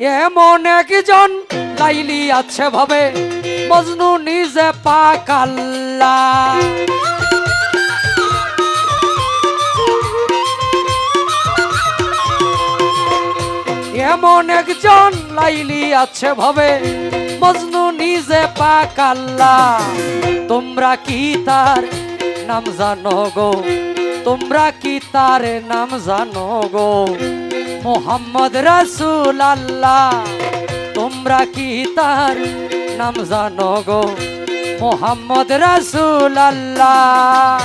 এমন একজন লাইলি আছে ভাবে, মজনু নিজে পাকাল্লা। এমন একজন লাইলি আছে ভাবে, মজনু নিজে পাকাল্লা। তোমরা কি তার নাম জানো গো? তোমরা কি তার নাম জানো গো? মোহাম্মদ রাসুল আল্লাহ তোমরা কি তার নাম জানো গো মোহাম্মদ রাসুল আল্লাহ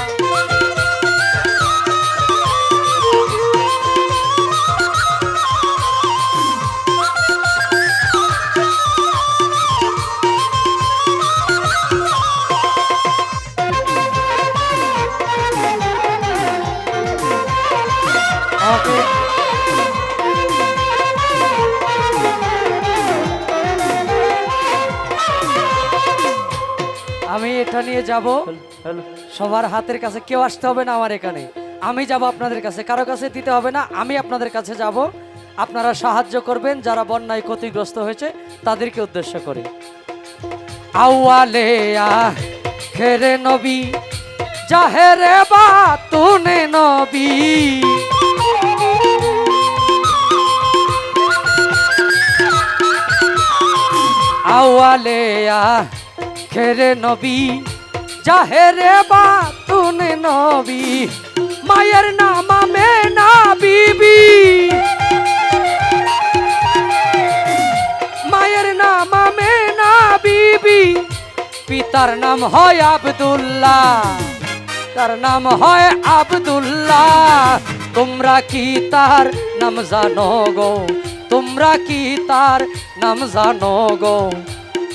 Okay. এটা নিয়ে যাব। সবার হাতের কাছে কেউ আসতে হবে না আমার এখানে। আমি যাব আপনাদের কাছে কারও কাছে দিতে হবে না আমি আপনাদের কাছে যাব। আপনারা সাহায্য করবেন যারা বন্যায় ক্ষতিগ্রস্ত হয়েছে তাদেরকে উদ্দেশ্য করে। আউয়ালে খেরে নবী জাহেরে বা তুনে নবী আওয়ালে খেরে নবী, জাহেরে বা তুনে নবী, মায়ের নাম মে না বিবি। মায়ের নাম মে না বিবি, পিতার নাম হয় আব্দুল্লাহ, তার নাম হয় আব্দুল্লাহ। তোমরা কি তার নাম জানো গো? তোমরা কি তার নাম জানো গো?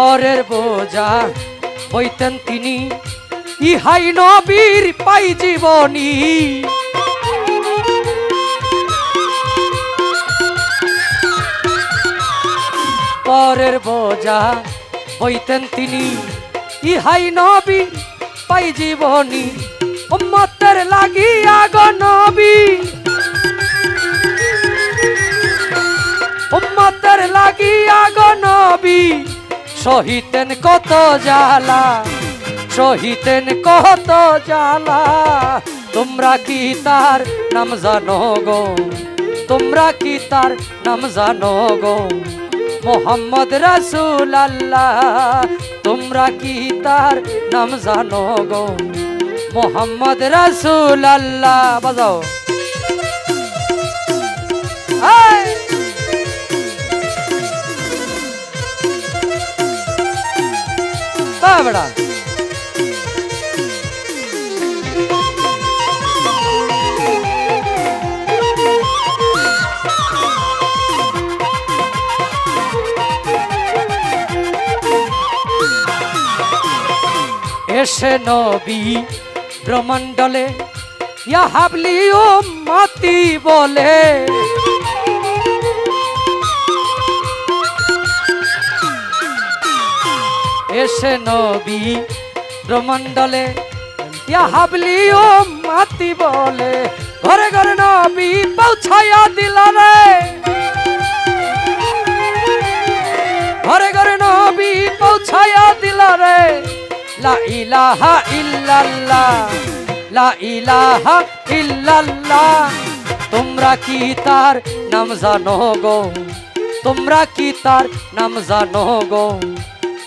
পরের বোঝা বইতেন তিনি, ইহাই নবীর পাই জীবনী। পরের বোঝা বইতেন তিনি, ইহাই নবী পাই জীবনী। উম্মতের লাগিয়া গো নবী। উম্মতের লাগি আগ নবী। সহিতেন কত জ্বালা, সহিতেন কত জ্বালা। তোমরা কি তার নাম জানো গো? তোমরা কি তার নাম জানো গো? মোহাম্মদ রাসুল আল্লাহ তোমরা কি তার নাম জানো গো? মোহাম্মদ রাসুল আল্লাহ বাজাও। বেড়া এসে নবী ব্রহ্মণ্ডলে ইয়া হাবলি ও মাতি বলে এসে নবী ব্রহ্মণ্ডলে, ইয়া হাবলি ও মাতি বলে, ঘরে ঘরে নবী পৌঁছায়া দিল রে। ঘরে ঘরে নবী পৌঁছায়া দিল রে। লা ইলাহা ইল্লাল্লাহ, লা ইলাহা ইল্লাল্লাহ, তোমরা কি তার নাম জানো গো? তোমরা কি তার নাম জানো গো?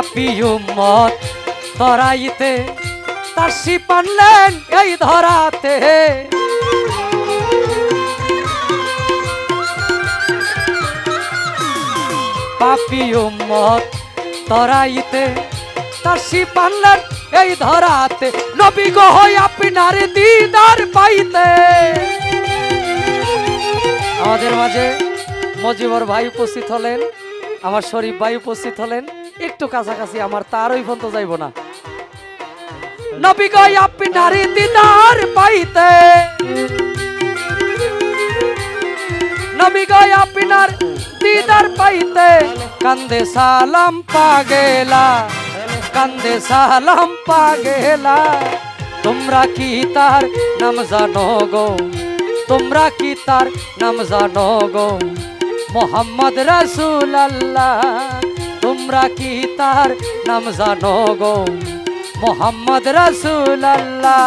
পাপি উম্মত তরাইতে তার শিপ আনলেন এই ধরাতে। পাপি উম্মত তরাইতে তার শিপ আনলেন এই ধরাতে। নবী গো হই আপনার দিদার পাইতে। আমাদের মাঝে মজিবর ভাই উপস্থিত হলেন, আমার শরীফ ভাই উপস্থিত হলেন। একটু কাছাকাছি আমার, তার ওই পর্যন্ত যাইব না। নবী গই আপনার দিদার পাইতে। নবী গই আপনার দিদার পাইতে। কান্দে সালাম পাগেলা, কান্দে সালাম পাগেলা। তোমরা কি তার নাম জানো গো? তোমরা কি তার নাম জানো গো? মোহাম্মদ রাসূল আল্লাহ তোমরা কি তার নাম জানো গো? মোহাম্মদ রাসুল্লাহ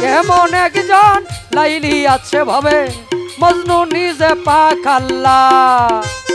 কেমন একজন লাইলি আছে ভাবে? মজনু নিজে পাক আল্লাহ।